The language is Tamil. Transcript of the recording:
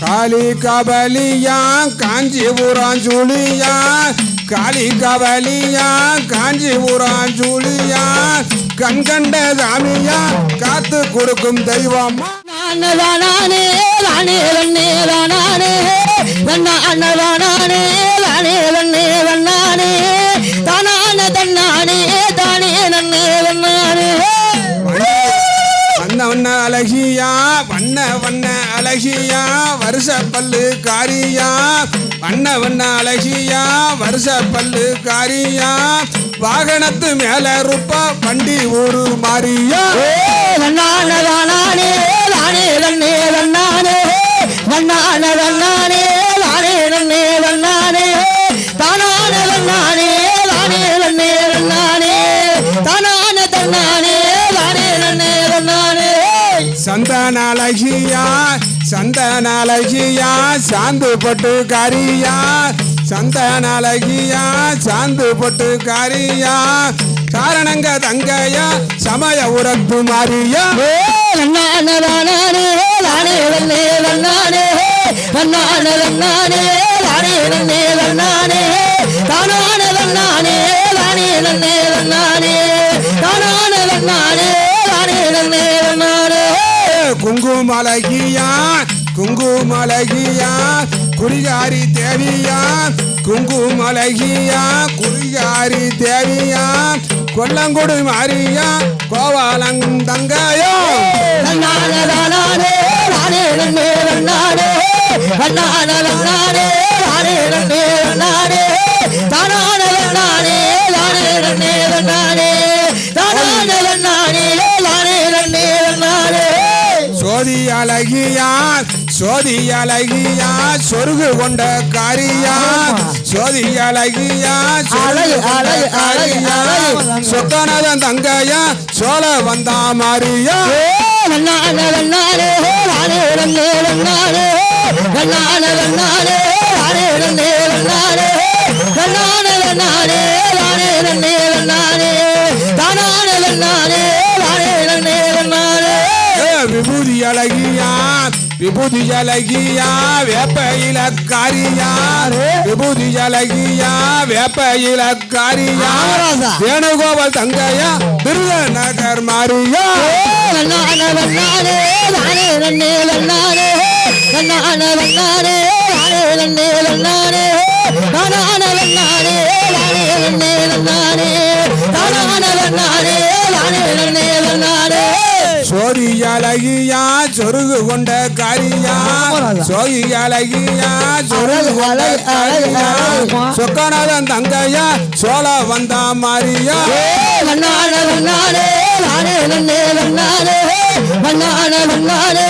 காளி கபலியா காஞ்சிபுரம் ஜூலியா காளி கபலியா காஞ்சிபுரம் ஜூலியா கண் சாமியா காத்து கொடுக்கும் தெய்வம்? அண்ணதானே தானே வண்ணே தானே வண்ணா அன்னதானே தானே வண்ண அழகியா வண்ண வண்ண அழகியா வருஷ பல்லு காரியா. வண்ண வண்ண அழகியா வருஷ பல்லு காரியா. வாகனத்து மேல ரூபா வண்டி ஊரு மாறியா. சந்தனாலஜியா அழகியா சாந்து பட்டு காரியா சந்தன சாந்து பட்டு காரியா காரணங்க தங்கையா சமய உரத்து மாறியா வண்ணான தானே குங்குமலகியான் குங்குமலகியான் குறிகாரி தேவியான் குங்குமலகியான் குறிகாரி தேவியான் கொல்லங்குடி மாரியா கோவாலங் தங்காயோ நானே நானே நானே நானே நானே நானே சோதி அழகியா சோதி அழகியா சொருகு கொண்ட காரியா சோதி அழகியா சொருகு அழகு, அழகு, காரியா அழகு, அழகு. சொக்கனதன் தங்கையா சோழ வந்தா மாரியா வண்ணான வண்ணானே வண்ணானே வண்ணான வண்ணானே விபூதி அழகியா விபூதி அழகியா வேப்ப இலக்காரியா விபூதி அழகியா வேப்ப இலக்காரியா. வேணுகோபால் தங்கையா விருதுநகர் மாரியா வண்ணான வண்ணானே சோதி அழகியா சொருகு கொண்ட காரியா? சோதி அழகியா சொருகு கொண்ட காரியா. சொக்கநாதன் தங்கையா சோழ வந்தா மாரியா வண்ணான வண்ணானே நன்னே வண்ணானே வண்ணான வண்ணானே.